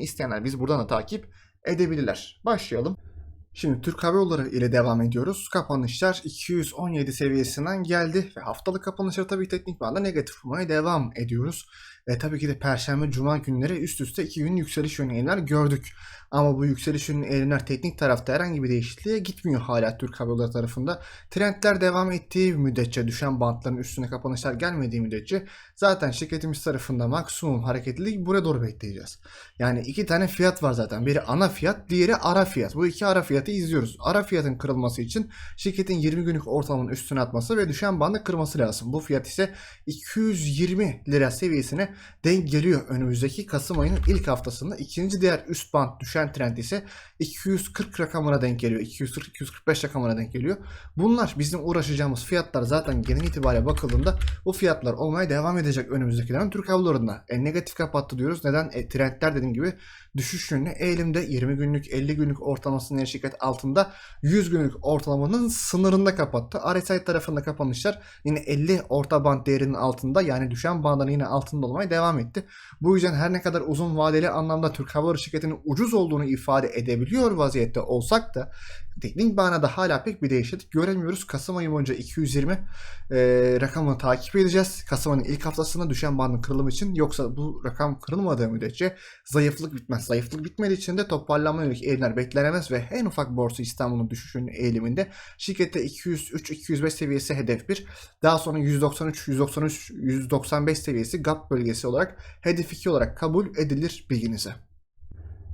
isteyenler biz buradan da takip edebilirler. Başlayalım. Şimdi Türk Hava Yolları ile devam ediyoruz. Kapanışlar 217 seviyesinden geldi ve haftalık kapanışlar tabii teknik bağlamda negatif bulmaya devam ediyoruz. Ve tabii ki de Perşembe, Cuma günleri üst üste iki gün yükseliş yönlü eğilimler gördük. Ama bu yükseliş yönlü eğilimler teknik tarafta herhangi bir değişikliğe gitmiyor hala Türk Hava tarafında. Trendler devam ettiği müddetçe, düşen bantların üstüne kapanışlar gelmediği müddetçe zaten şirketimiz tarafında maksimum hareketlilik buraya doğru bekleyeceğiz. Yani iki tane fiyat var zaten. Biri ana fiyat, diğeri ara fiyat. Bu iki ara fiyatı izliyoruz. Ara fiyatın kırılması için şirketin 20 günlük ortalamanın üstüne atması ve düşen bandı kırması lazım. Bu fiyat ise 220 lira seviyesine denk geliyor önümüzdeki Kasım ayının ilk haftasında. İkinci diğer üst band düşen trend ise 240 rakamına denk geliyor. 240-245 rakamına denk geliyor. Bunlar bizim uğraşacağımız fiyatlar zaten genel itibariyle bakıldığında bu fiyatlar olmaya devam edecek önümüzdeki dönem Türk Hava. E, negatif kapattı diyoruz. Neden? E, trendler dediğim gibi düşüş yönlü eğilimde 20 günlük 50 günlük ortalamasının yani şirket altında 100 günlük ortalamanın sınırında kapattı. RSI tarafında kapanışlar yine 50 orta band değerinin altında yani düşen bandların yine altında olmaya devam etti. Bu yüzden her ne kadar uzun vadeli anlamda Türk Hava şirketinin ucuz olduğunu ifade edebiliyor vaziyette olsak da teknik bağnada hala pek bir değişiklik göremiyoruz. Kasım ayı boyunca 220 e, rakamını takip edeceğiz. Kasım ayının ilk haftasında düşen bandın kırılımı için yoksa bu rakam kırılmadığı müddetçe zayıflık bitmez. Zayıflık bitmediği için de toparlanma yönelik eğilimler beklenemez ve en ufak borsa İstanbul'un düşüşünün eğiliminde şirkette 203-205 seviyesi hedef 1. Daha sonra 193-193-195 seviyesi gap bölgesi olarak hedef 2 olarak kabul edilir bilginize.